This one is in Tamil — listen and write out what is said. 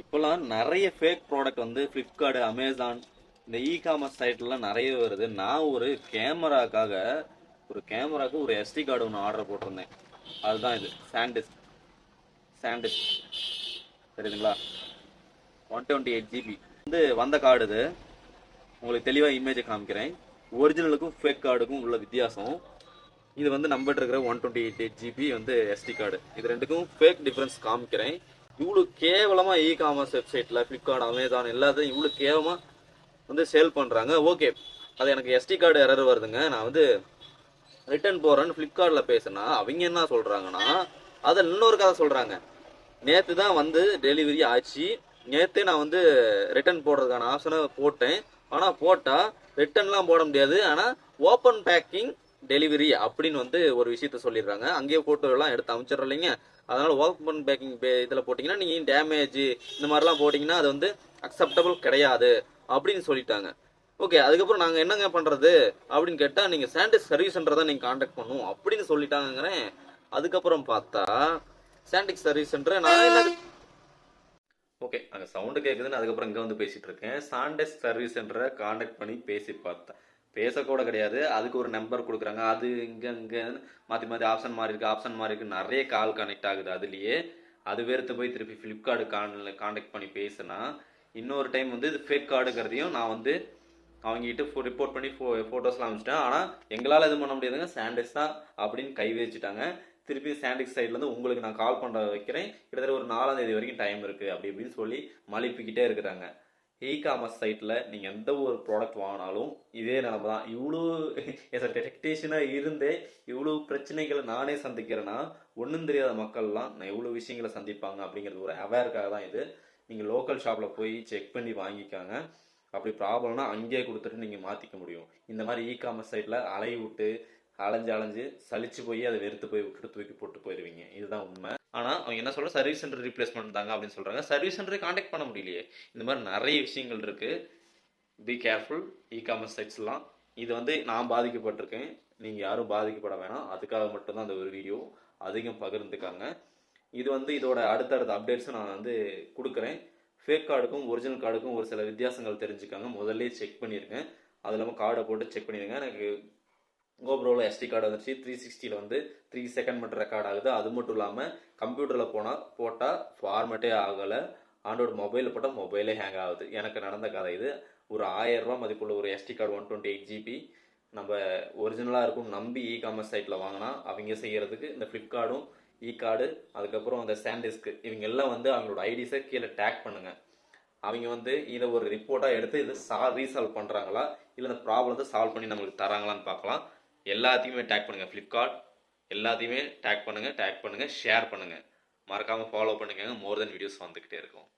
இப்போலாம் நிறைய ஃபேக் ப்ராடக்ட் வந்து ஃப்ளிப்கார்ட் அமேசான் இந்த இ காமர்ஸ் சைட்லாம் நிறைய வருது. நான் ஒரு கேமராக்காக ஒரு கேமராக்கு ஒரு எஸ்டி கார்டு ஒன்று ஆர்டர் போட்டிருந்தேன். அதுதான் இது. சாண்டிஸ்க் சாண்டிஸ்க் சரிங்களா ஒன் டுவெண்ட்டி எயிட் ஜிபி வந்து வந்த கார்டு இது. உங்களுக்கு தெளிவாக இமேஜை காமிக்கிறேன். ஒரிஜினலுக்கும் ஃபேக் கார்டுக்கும் உள்ள வித்தியாசம். இது வந்து நம்பர் இருக்கிற one twenty eight eight GB வந்து எஸ்டி கார்டு இது ரெண்டுக்கும் ஃபேக் டிஃப்ரென்ஸ் காமிக்கிறேன். இவ்வளோ கேவலமா இ காமர்ஸ் வெப்சைட்ல ஃப்ளிப்கார்ட் அமேசான் எல்லாத்தையும் இவ்வளோ கேவலமா வந்து சேல் பண்றாங்க. ஓகே அது எனக்கு எஸ்டி கார்டு எரர் வருதுங்க. நான் வந்து ரிட்டர்ன் போறேன்னு ஃப்ளிப்கார்ட்டில் பேசினா அவங்க என்ன சொல்றாங்கன்னா அதை இன்னொரு கதை சொல்றாங்க. நேத்து தான் வந்து டெலிவரி ஆச்சு. நேத்து நான் வந்து ரிட்டர்ன் போடுறதுக்கான ஆப்ஷனை போட்டேன். ஆனா போட்டா ரிட்டர்ன்லாம் போட முடியாது. ஆனா ஓப்பன் பேக்கிங் டெலிவரி அப்படின்னு வந்து ஒரு விஷயத்த சொல்லிடுறாங்க. அங்கேயே போட்டோ எல்லாம் எடுத்து அமைச்சிடறோம் அதனால ஒர்க் ஓப்பன் பேக்கிங் இதில் போட்டிங்கன்னா நீங்கள் டேமேஜ் இந்த மாதிரிலாம் போட்டிங்கன்னா அது வந்து அக்செப்டபுள் கிடையாது அப்படின்னு சொல்லிட்டாங்க. ஓகே அதுக்கப்புறம் நாங்கள் என்னங்க பண்ணுறது அப்படின்னு கேட்டால் நீங்கள் சாண்டிஸ் சர்வீஸ் சென்டர் தான் நீங்கள் காண்டாக்ட் பண்ணும் அப்படின்னு சொல்லிட்டாங்கிறேன் அதுக்கப்புறம் பார்த்தா சாண்டிக் சர்வீஸ் சென்டர் நான் என்ன ஓகே அங்கே சவுண்டு கேட்குதுன்னு அதுக்கப்புறம் இங்கே வந்து பேசிகிட்டு இருக்கேன். சாண்டஸ் சர்வீஸ் சென்டரை காண்டாக்ட் பண்ணி பேசி பார்த்தேன். பேசக்கூட கிடையாது. அதுக்கு ஒரு நம்பர் கொடுக்குறாங்க. அது இங்கே இங்கே மாற்றி மாற்றி ஆப்ஷன் மாதிரி இருக்குது ஆப்ஷன் மாதிரி இருக்குது நிறைய கால் கனெக்ட் ஆகுது அதுலேயே. அது வேறுத்து போய் திருப்பி ஃப்ளிப்கார்டு கான் காண்டாக்ட் பண்ணி பேசினா இன்னொரு டைம் வந்து இது ஃபேக் கார்டுங்கிறதையும் நான் வந்து அவங்ககிட்ட ஃபோ ரிப்போர்ட் பண்ணி ஃபோ ஃபோட்டோஸ்லாம் அனுப்பிச்சிட்டேன். ஆனால் எங்களால் எதுவும் பண்ண முடியாதுங்க. சாண்டிக்ஸ் தான் அப்படின்னு கை வச்சுட்டாங்க. திருப்பி சாண்டிக்ஸ் சைட்லேருந்து உங்களுக்கு நான் கால் பண்ண வைக்கிறேன். கிட்டத்தட்ட ஒரு நாலாம் தேதி வரைக்கும் டைம் இருக்குது அப்படி இப்படின்னு சொல்லி மலிப்பிக்கிட்டே இருக்கிறாங்க. இ காமர்ஸ் சைட்டில் நீங்கள் எந்த ஒரு ப்ராடக்ட் வாங்கினாலும் இதே நிலம தான். இவ்வளோ டெக்னீஷியனாக இருந்தே இவ்வளோ பிரச்சனைகளை நானே சந்திக்கிறேன்னா ஒன்றும் தெரியாத மக்கள்லாம் நான் இவ்வளோ விஷயங்களை சந்திப்பாங்க அப்படிங்கிறது ஒரு அவேர்க்காக தான் இது. நீங்கள் லோக்கல் ஷாப்பில் போய் செக் பண்ணி வாங்கிக்காங்க. அப்படி ப்ராப்ளம்னா அங்கேயே கொடுத்துட்டு நீங்கள் மாற்றிக்க முடியும். இந்த மாதிரி இ காமர்ஸ் சைட்டில் அலைய விட்டு அலைஞ்சு அலைஞ்சு சளிச்சு போய் அதை வெறுத்து போய் விட்டுட்டு தூக்கி போட்டு போயிடுவீங்க இதுதான் உண்மை. ஆனால் அவங்க என்ன சொல்கிற சர்வீஸ் சென்டர் ரீப்ளேஸ்மெண்ட் தாங்க அப்படின்னு சொல்கிறாங்க சர்வீஸ் சென்டரை காண்டாக்ட் பண்ண முடியலையே. இந்த மாதிரி நிறைய விஷயங்கள் இருக்குது பி கேர்ஃபுல் இ காமர்ஸ் சைட்ஸ்லாம் இது வந்து நான் பாதிக்கப்பட்டிருக்கேன். நீங்கள் யாரும் பாதிக்கப்பட வேணாம். அதுக்காக மட்டும்தான் அந்த ஒரு வீடியோ அதிகம் பகிர்ந்துக்காங்க. இது வந்து இதோட அடுத்த அடுத்த அப்டேட்ஸும் நான் வந்து கொடுக்குறேன். ஃபேக் கார்டுக்கும் ஒரிஜினல் கார்டுக்கும் ஒரு சில வித்தியாசங்கள் தெரிஞ்சுக்காங்க. முதல்ல செக் பண்ணியிருக்கேன் அது இல்லாமல் கார்டை போட்டு செக் பண்ணிடுங்க எனக்கு கோப்ரோவில் எஸ்டி கார்டு வந்துச்சு த்ரீ சிக்ஸ்டியில் வந்து த்ரீ செகண்ட் மட்டும் ரெக்கார்ட் ஆகுது. அது மட்டும் இல்லாமல் கம்ப்யூட்டரில் போனால் போட்டால் ஃபார்மேட்டே ஆகலை. ஆண்ட்ராய்டு மொபைலில் போட்டால் மொபைலே ஹேங் ஆகுது. எனக்கு நடந்த கதை இது. ஒரு ஆயிரம் மதிப்புள்ள ஒரு SD card one twenty eight GB நம்ம ஒரிஜினலாக இருக்கும் நம்பி இ காமர்ஸ் சைட்டில் வாங்கினா அவங்க செய்கிறதுக்கு இந்த ஃப்ளிப்கார்டும் இ கார்டு அதுக்கப்புறம் அந்த சாண்டிஸ்க்கு இவங்க எல்லாம் வந்து அவங்களோட ஐடிஸை கீழே டேக் பண்ணுங்கள் அவங்க வந்து இதை ஒரு ரிப்போர்ட்டாக எடுத்து இதை சா ரீசால்வ் பண்ணுறாங்களா இல்லை இந்த ப்ராப்ளத்தை சால்வ் பண்ணி நம்மளுக்கு தராங்களான்னு பார்க்கலாம். எல்லாத்தையுமே டேக் பண்ணுங்கள் ஃப்ளிப்கார்ட் எல்லாத்தையுமே டேக் பண்ணுங்கள் டேக் பண்ணுங்கள் ஷேர் பண்ணுங்கள் மறக்காமல் ஃபாலோ பண்ணுங்க மோர் தென் வீடியோஸ் வந்துக்கிட்டே இருக்கும்.